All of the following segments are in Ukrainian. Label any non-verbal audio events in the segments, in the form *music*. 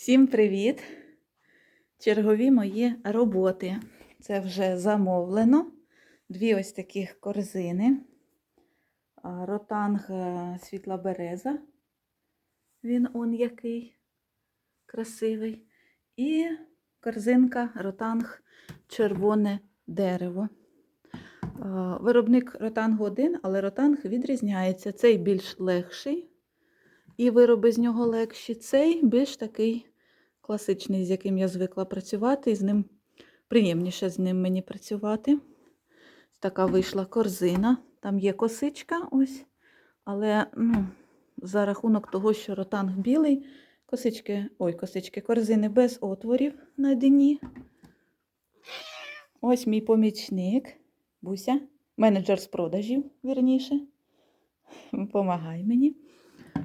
Всім привіт! Чергові мої роботи. Це вже замовлено. Дві ось таких корзини. Ротанг е, світла береза. Він он який красивий. І корзинка ротанг червоне дерево. Виробник ротангу один, але ротанг відрізняється. Цей більш легший і вироби з нього легші. Цей більш такий класичний, з яким я звикла працювати, і з ним приємніше з ним мені працювати. Така вийшла корзина. Там є косичка, ось, але ну, за рахунок того, що ротанг білий, косички, ой, косички, корзини без отворів на дні. Ось мій помічник, Буся, менеджер з продажів, вірніше. Помагай мені.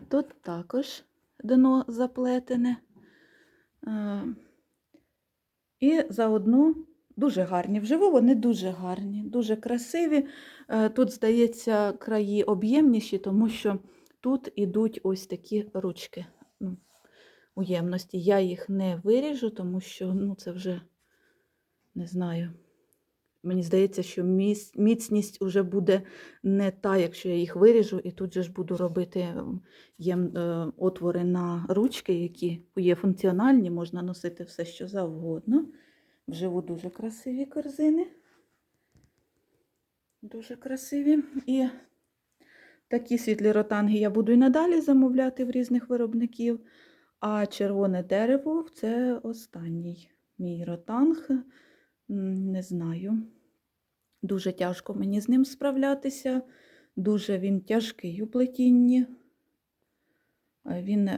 Тут також дно заплетене. Е, І заодно дуже гарні. Вживу вони дуже гарні, дуже красиві. Е, Тут, здається, краї об'ємніші, тому що тут ідуть ось такі ручки ну, у. Я їх не виріжу, тому що ну, це вже не знаю. Мені здається, що міцність вже буде не та, якщо я їх виріжу, і тут же ж буду робити ем, єм, е, отвори на ручки, які є функціональні, можна носити все, що завгодно. Вживу дуже красиві корзини. Дуже красиві. І такі світлі ротанги я буду і надалі замовляти в різних виробників. А червоне дерево це останній мій ротанг. Не знаю. Дуже тяжко мені з ним справлятися. Дуже він тяжкий у плетінні. Він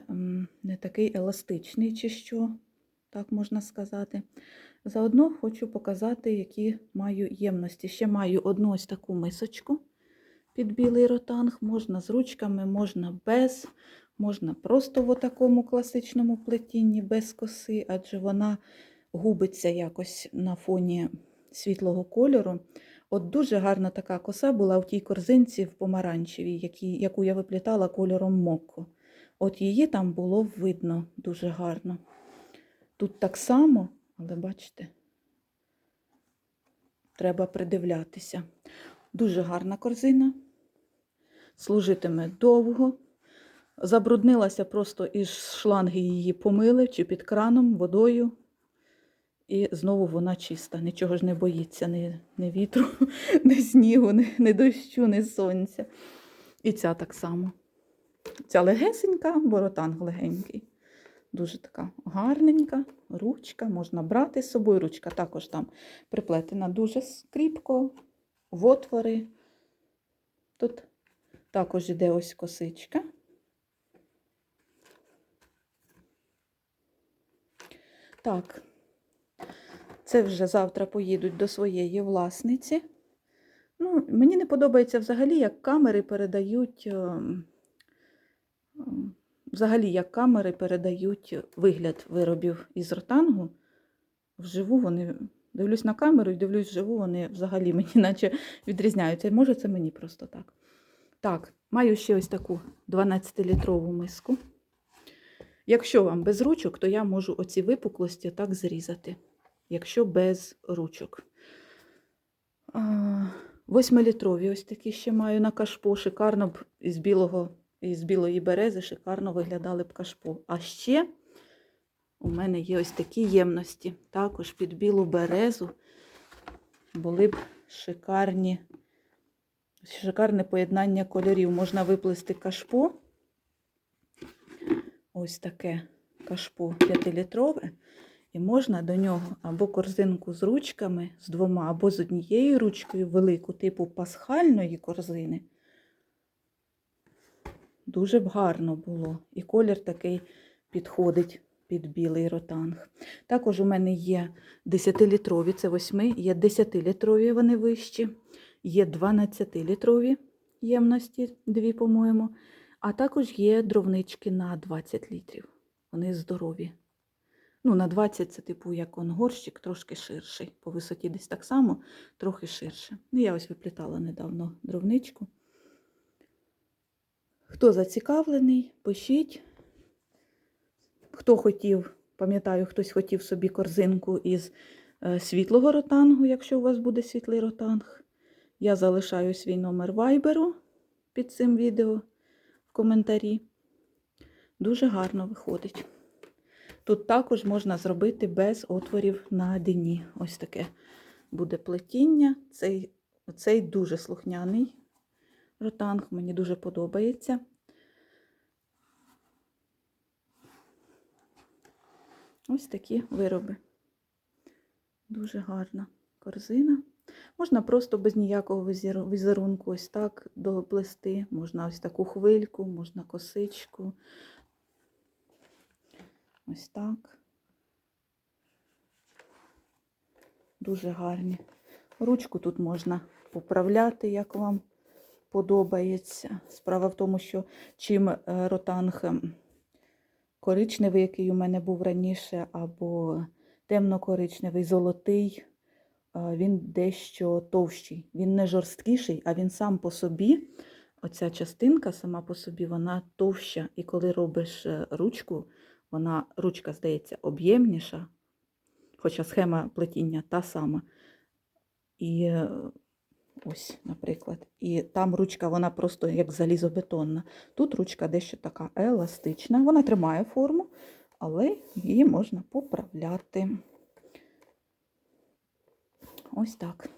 не такий еластичний, чи що, так можна сказати. Заодно хочу показати, які маю ємності. Ще маю одну ось таку мисочку під білий ротанг. Можна з ручками, можна без, можна просто в такому класичному плетінні без коси, адже вона губиться якось на фоні світлого кольору. От дуже гарна така коса була в тій корзинці в помаранчевій, які, яку я виплітала кольором мокко. От її там було видно дуже гарно. Тут так само, але бачите, треба придивлятися. Дуже гарна корзина, служитиме довго. Забруднилася просто із шланги її помили чи під краном, водою. І знову вона чиста, нічого ж не боїться, ні, ні вітру, *laughs* ні снігу, ні, ні дощу, ні сонця. І ця так само. Ця легесенька, боротанг легенький. Дуже така гарненька, ручка, можна брати з собою. Ручка також там приплетена дуже скріпко, в отвори. Тут також йде ось косичка. Так, це вже завтра поїдуть до своєї власниці. Ну, мені не подобається взагалі, як камери передають. ем, Взагалі, як камери передають вигляд виробів із ротангу. Вживу вони. Дивлюсь на камеру і дивлюсь вживу, вони взагалі мені *laughs* наче відрізняються. Може, це мені просто так. Так, маю ще ось таку 12-літрову миску. Якщо вам без ручок, то я можу оці випуклості так зрізати, якщо без ручок. Восьмилітрові ось такі ще маю на кашпо. Шикарно б із білого, із білої берези шикарно виглядали б кашпо. А ще у мене є ось такі ємності. Також під білу березу були б шикарні, шикарне поєднання кольорів. Можна виплести кашпо. Ось таке кашпо 5-літрове. І можна до нього або корзинку з ручками, з двома, або з однією ручкою велику, типу пасхальної корзини. Дуже б гарно було. І колір такий підходить під білий ротанг. Також у мене є 10-літрові, це 8, є 10-літрові, вони вищі, є 12-літрові ємності, дві, по-моєму. А також є дровнички на 20 літрів. Вони здорові. Ну, на 20 це типу як он горщик, трошки ширший. По висоті десь так само, трохи ширше. Ну, я ось виплітала недавно дровничку. Хто зацікавлений, пишіть. Хто хотів пам'ятаю, хтось хотів собі корзинку із е, світлого ротангу, якщо у вас буде світлий ротанг. Я залишаю свій номер вайберу під цим відео в коментарі. Дуже гарно виходить. Тут також можна зробити без отворів на дні. Ось таке буде плетіння. Цей, цей дуже слухняний ротанг, мені дуже подобається. Ось такі вироби. Дуже гарна корзина. Можна просто без ніякого візерунку ось так доплести. Можна ось таку хвильку, можна косичку. Ось так. Дуже гарні. Ручку тут можна поправляти, як вам подобається. Справа в тому, що чим е, ротанг ем, коричневий, який у мене був раніше, або темно-коричневий, золотий, е, він дещо товщий. Він не жорсткіший, а він сам по собі, оця частинка сама по собі, вона товща. І коли робиш е, ручку, вона, ручка здається, об'ємніша, хоча схема плетіння та сама. І е, ось, наприклад. І там ручка, вона просто як залізобетонна. Тут ручка дещо така еластична. Вона тримає форму, але її можна поправляти. Ось так.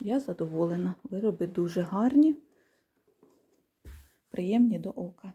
Я задоволена. Вироби дуже гарні, приємні до ока.